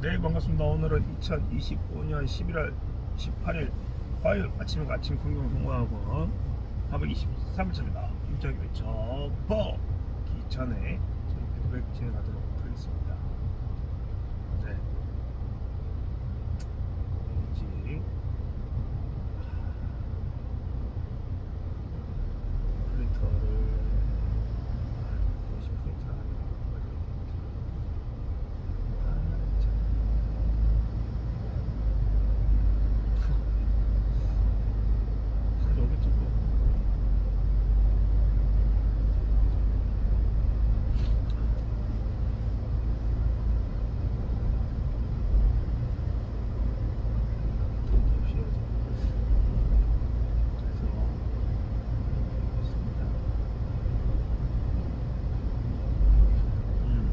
네 반갑습니다. 오늘은 2025년 11월 18일 화요일 아침 아침 송화학원 423일차입니다. 임장이 접어 기전에 저희 피드백 진행하도록 하겠습니다. 네. 왠지 프린터를 50프린트를 하는 거죠. 아, 참. 가져오겠죠 뭐. 돈 없이 해야지. 그래서 있습니다. 음.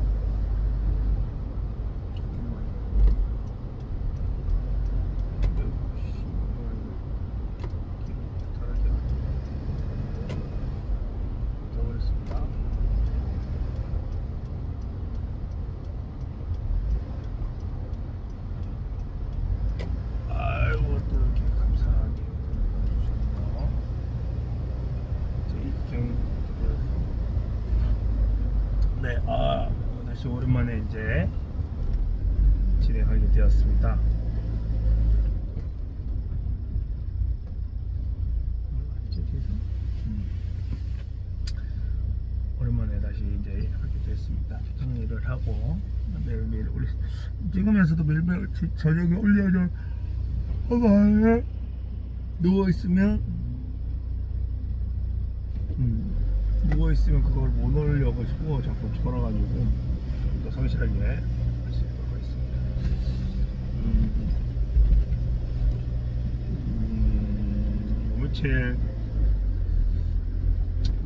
잊어버렸습니다. 아이고 또 이렇게 감사하게 주셨네요. 제 입경 네, 아 다 시 오랜만에 이제 진행하게 되었습니다. 음. 오랜만에 다시 이제 하게 됐습니다. 정리를 하고 매일매일 올리 찍으면서도 매일매일 저- 저녁에 올려줘. 봐봐. 누워 있으면 음, 누워 있으면 그걸 못 올려가지고 자꾸 졸아가지고 좀더 성실하게 할 수 있도록 하겠습니다. 음, 음, 며칠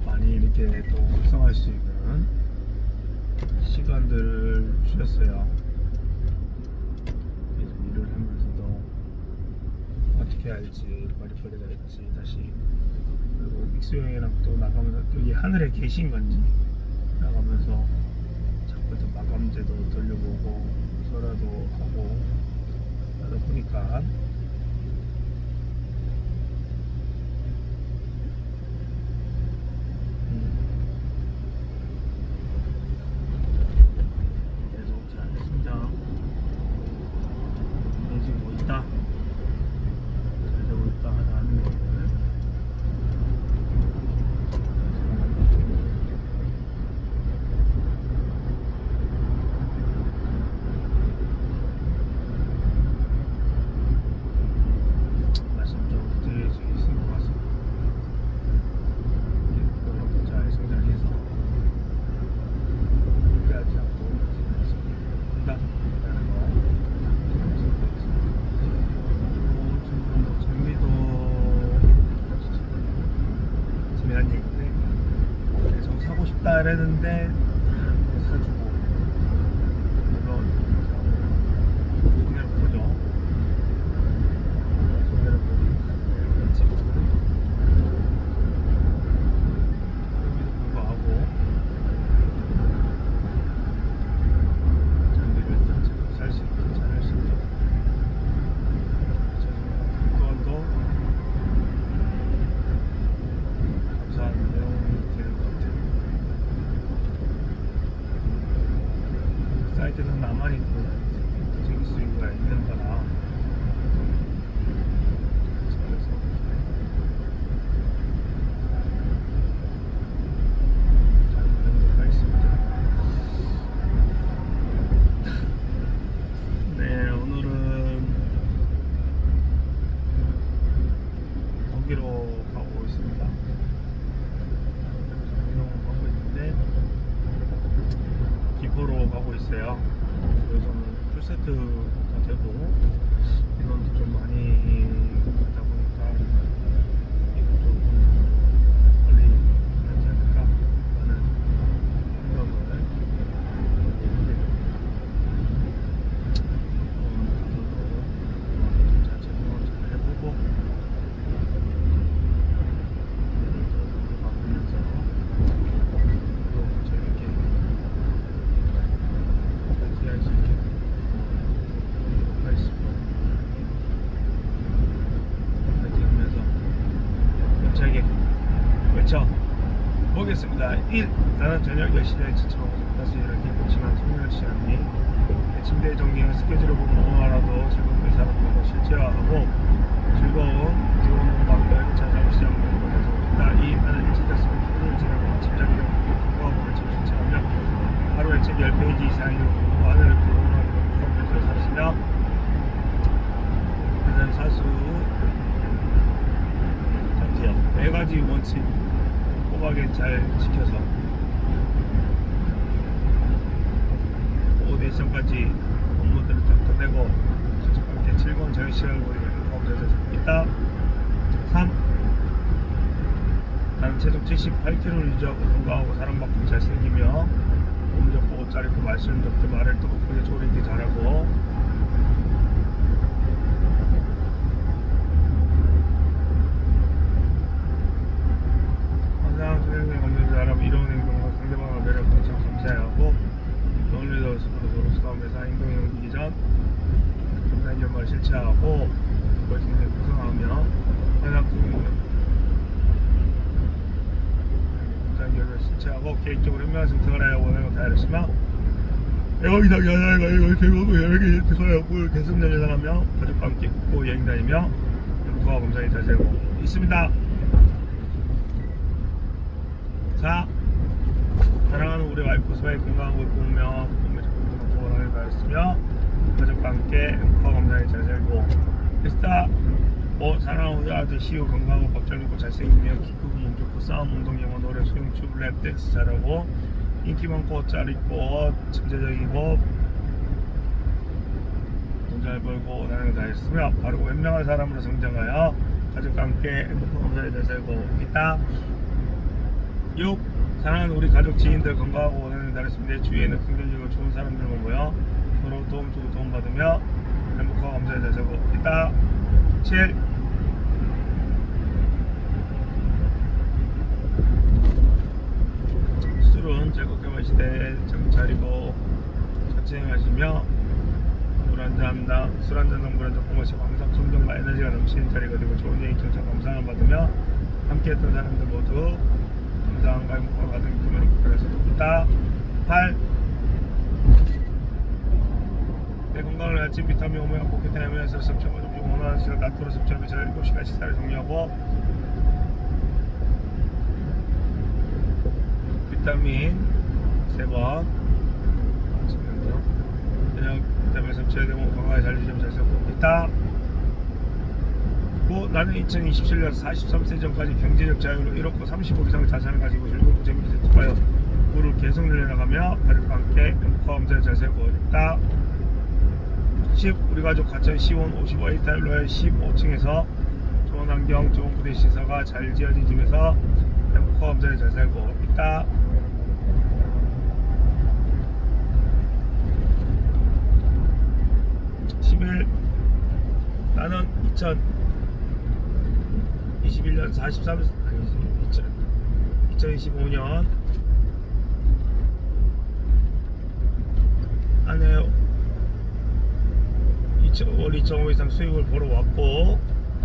많이 이렇게 또 활성화할 수 있는 시간들을 주셨어요. 그래서 일을 하면서도 어떻게 할지 머리 버리가 할지 다시 그리고 믹스 형이랑 또 나가면서 여기 하늘에 계신 건지 나가면서 또 마감제도 돌려보고 설화도 하고 하다 보니까 음. 계속 잘 성장 해지고 있다 잘 되고 있다 하는 것을 말씀 좀 드릴 수 있을 것 같습니다. 이렇게 잘 성장해서 포기하지 않고 진행했습니다. 라는 거 말씀드리겠습니다. 그리고 지금 뭐 장비도 재미난 얘기인데 싶다 그랬는데 사주고 물론 손해를 보죠. 손해를 보는 지금 그럼에도 불구하고 장비를 일단 살수 있게 잘할 수 있게 저는 또한도 감사한 내용이 되는 것 같아요. 사이트는 나만 있고 저기 수익가 있는 거라 그래서 잘 만들도록 하겠습니다. 네, 오늘은 거기로 가고 있습니다. 거기로 가고 있는데 기포로 가고 있어요. 그래서는 풀세트가 되고 인원도 좀 많이 가다 보니까 이거 좀 빨리 하지 않을까 하는 생각을 하고 있는데 오늘 잘 적응을 잘 해보고 가보면서 또 재밌게 파티할 수 있게 해보겠습니다 1. 나는 저녁 10시에 지쳐서 다시 이렇게 고치만 숙면을 취하니 내 침대 정리는 스케줄을 보면 오늘라도 즐겁게 살았다고 실제화하고 즐거운 즐거운 공부학교를 찬사하고 시작하는 것에서 있다 2. 나는 일찍 잤으면 기분을 지내고 짐작이 되고 공부하고 며칠 실체하며 하루에 책 10페이지 이상을 공부하고 하늘을 구경하는 컴퓨터를 살았으며 나는 사수 전투요 네 가지 원칙 꼬박에 잘 지켜서 오후 4시까지 업무들을 다 끝내고 함께 즐거운 저녁 시간을 행복한 수 있다 3. 나는 체중 78kg를 유지하고 건강하고 사랑받고 잘생기며 몸 좋고 옷 잘 입고 말씀 좋게 말을 똑똑하게 조리기 잘하고 항상 선생님 감독님 잘하고 이런 행동과 상대방을 매력하는 참 감사해하고 오늘도 스스로 서로 수고하면서 행동에 옮기기 전 감사한 연말 실체하고 그걸 굉장히 구성하며 항상 감사한 결을 실체하고 개인적으로 현명한 선택을 하여 원하는 다 이랬으며 애국이다 여자가 이걸 즐거고 여러 개 들어가고 계속 연애하며 가족과 함께 웃고 여행 다니며 감사히 잘 살고 있습니다. 자, 사랑하는 우리 와이프 소의 건강한 걸 보며 몸에 좋은 건강을 다했으며 가족과 함께 행복하고 감사히 잘 살고 있다. 어, 사랑하는 우리 아들 시우 건강하고 먹고 잘생기며 키 크고 몸 좋고 싸움 운동 영어 노래 수영 춤 랩 댄스 잘하고 인기 많고 잘 있고 천재적이고 돈 잘 벌고 나는 다 했으며 바르고 현명한 사람으로 성장하여 가족과 함께 행복하고 감사히 잘 살고 있다. 6. 사랑하는 우리 가족 지인들 건강하고 원하는 달했습니다. 내 주위에는 긍정적이고 좋은 사람들만 모여 서로 도움 주고 도움 받으며 행복하고 감사히 잘 살고 있다. 7. 술은 즐겁게 마시되 정신 차리고 마시며 물 한잔 술 한잔 넘물 한잔 마시고 항상 긍정과 에너지가 넘치는 자리가 되고 좋은 얘기 경찰 감상을 받으며 함께했던 사람들 모두 감사함과 행복과 가득 품에 그래서 있다 8. 내 건강을 아침 비타민 오메가 포켓 에너지에서 섭취하고 좀 원하는 시간 낮도로 섭취하며 저 7시간 식사를 정리하고 비타민 3번. 아침에요 저녁 비타민 섭취해야 되고 건강에 잘 유지하면 잘 살고 있다. 고 나는 2027년 43세 전까지 경제적 자유로 1억고 35 이상 자산을 가지고 즐겁고 재밌게 세탁하여 부를 계속 늘려나가며 가족과 함께 감사히 잘 살고 있다. 10. 우리 가족 가천 시원 55A타일 로얄 15층에서 좋은 환경, 좋은 부대 시설과 잘 지어진 집에서 행복하고 감사히 잘 살고 있다 11. 나는 2021년 43 아니지 2000, 2025년 한해 2월 2.5 이상 수익을 벌어왔고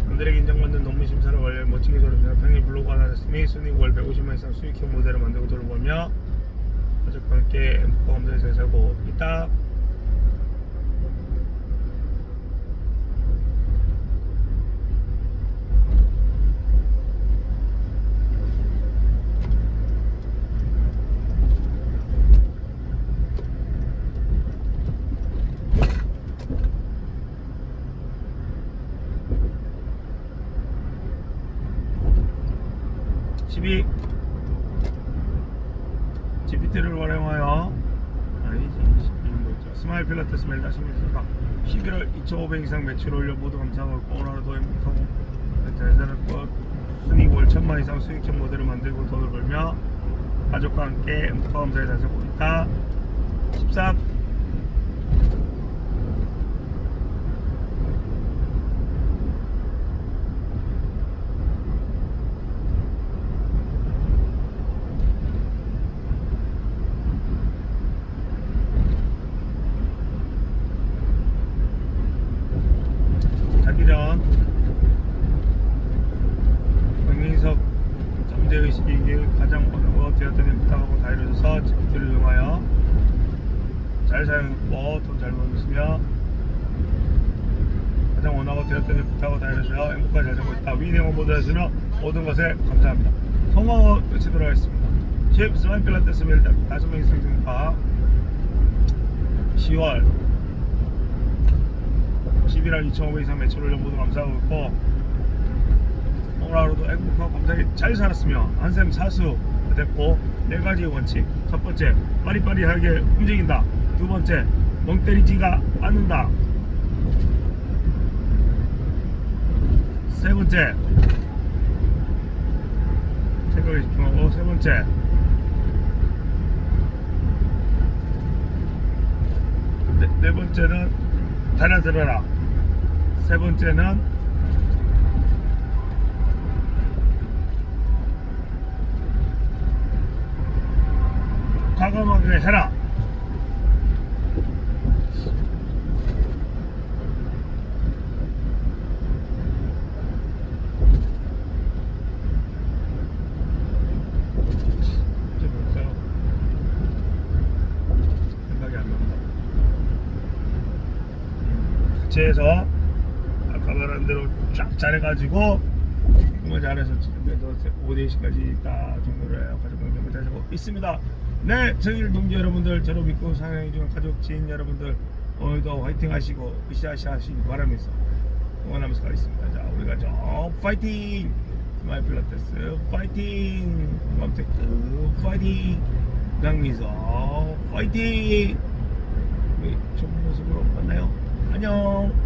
남들에게 인정받는 논문 심사를 완료 멋지게 졸업해서 평일 블로그 하나 했으니 순익 월 150만 이상 수익형 모델을 만들고 벌며 가족과 함께 잘 살고 있다 집이 GPT를 활용하여 12 스마일 필라테스 다시 면서가 11월 2,500 이상 매출 올려 모두 감사하고 오늘도 행복하고 잘 살을 것 순익 월 천만 이상 수익형 모델을 만들고 돈을 벌며 가족과 함께 행복하고 잘 살고 있다. 13 자기 전 박민석 잠재의식이 이게 가장 어려워 되었더니 부탁하고 다 이루어져서 집들을 이용하여 잘 사용했고 돈 잘 벌었으며 가장 원하고 되었더니 부탁하고 다 이루어져 행복하게 잘 살고 있다. 위대한 모두에서는 모든 것에 감사합니다. 성공을 외치도록 하겠습니다. 10. 스마일 필라테스 멜 다섯 명이 생중파 10월 11월 2,500 이상 매출 올려 모두 감사하고 있고 오늘 하루도 행복하고 감사하게 잘 살았으며 한샘 사수 됐고 네 가지 원칙. 첫 번째 빠리빠리하게 움직인다 두 번째 멍 때리지가 않는다. 세 번째. 생각에 집중하고 세 번째. 네, 네 번째는 달아들어라. 세 번째는 과감하게 해라 이게 뭘까요? 생각이 안 난다. 자체에서 아까 말한 대로 쫙 잘해가지고 정말 잘해서 지금에서 5대10까지 다 종료를. 가족 관계를 잘하고 있습니다. 네, 저희 동지 여러분들, 저를 믿고 사랑해 주는 가족, 지인 여러분들 오늘도 화이팅 하시고 으쌰으쌰 하시기 바라면서 응원하면서 가겠습니다. 자, 우리가 저 파이팅! 스마일 필라테스 파이팅! 맘테크 파이팅! 강미서 파이팅! 우리 좋은 모습으로 만나요. 안녕!